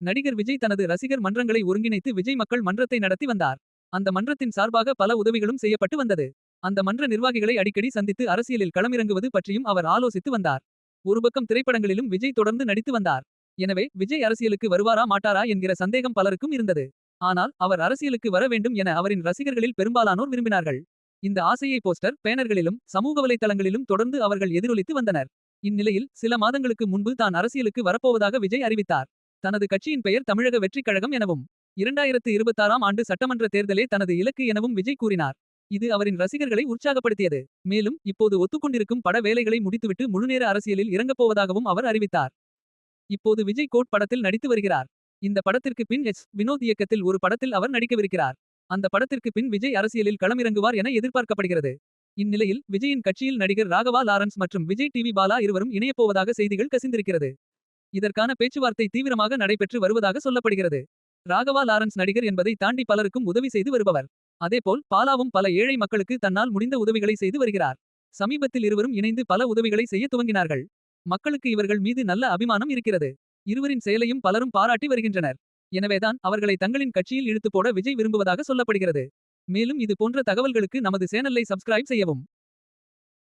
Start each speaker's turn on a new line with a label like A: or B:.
A: நடிகர் விஜய் தனது ரசிகர் மன்றங்களை ஒருங்கிணைத்து விஜய் மக்கள் மன்றத்தை நடத்தி வந்தார். அந்த மன்றத்தின் சார்பாக பல உதவிகளும் செய்யப்பட்டு வந்தது. அந்த மன்ற நிர்வாகிகளை அடிக்கடி சந்தித்து அரசியலில் களமிறங்குவது பற்றியும் அவர் ஆலோசித்து வந்தார். ஒரு பக்கம் திரைப்படங்களிலும் விஜய் தொடர்ந்து நடித்து வந்தார். எனவே விஜய் அரசியலுக்கு வருவாரா மாட்டாரா என்கிற சந்தேகம் பலருக்கும் இருந்தது. ஆனால் அவர் அரசியலுக்கு வர வேண்டும் என அவரின் ரசிகர்களில் பெரும்பாலானோர் விரும்பினார்கள். இந்த ஆசையை போஸ்டர் பேனர்களிலும் சமூக வலைத்தளங்களிலும் தொடர்ந்து அவர்கள் எதிரொலித்து வந்தனர். இந்நிலையில் சில மாதங்களுக்கு முன்பு தான் அரசியலுக்கு வரப்போவதாக விஜய் அறிவித்தார். தனது கட்சியின் பெயர் தமிழக வெற்றிக் கழகம் எனவும். 2026ஆம் ஆண்டு சட்டமன்ற தேர்தலே தனது இலக்கு எனவும் விஜய் கூறினார். இது அவரின் ரசிகர்களை உற்சாகப்படுத்தியது. மேலும் இப்போது ஒத்துக்கொண்டிருக்கும் பட வேலைகளை முடித்துவிட்டு முழுநேர அரசியலில் இறங்கப்போவதாகவும் அவர் அறிவித்தார். இப்போது விஜய் கோட் படத்தில் நடித்து வருகிறார். இந்த படத்திற்கு பின் எஸ். வினோத் இயக்கத்தில் ஒரு படத்தில் அவர் நடிக்கவிருக்கிறார். அந்த படத்திற்கு பின் விஜய் அரசியலில் களமிறங்குவார் என எதிர்பார்க்கப்படுகிறது. இந்நிலையில் விஜயின் கட்சியில் நடிகர் ராகவா லாரன்ஸ் மற்றும் விஜய் டிவி பாலா இருவரும் இணையப்போவதாக செய்திகள் கசிந்திருக்கிறது. இதற்கான பேச்சுவார்த்தை தீவிரமாக நடைபெற்று வருவதாக சொல்லப்படுகிறது. ராகவா லாரன்ஸ் நடிகர் என்பதை தாண்டி பலருக்கும் உதவி செய்து வருபவர். அதேபோல் பாலாவும் பல ஏழை மக்களுக்கு தன்னால் முடிந்த உதவிகளை செய்து வருகிறார். சமீபத்தில் இருவரும் இணைந்து பல உதவிகளை செய்ய துவங்கினார்கள். மக்களுக்கு இவர்கள் மீது நல்ல அபிமானம் இருக்கிறது. இருவரின் செயலையும் பலரும் பாராட்டி வருகின்றனர். எனவேதான் அவர்களை தங்களின் கட்சியில் இழுத்து போட விஜய் விரும்புவதாக சொல்லப்படுகிறது. மேலும் இது போன்ற தகவல்களுக்கு நமது சேனலை சப்ஸ்கிரைப் செய்யவும்.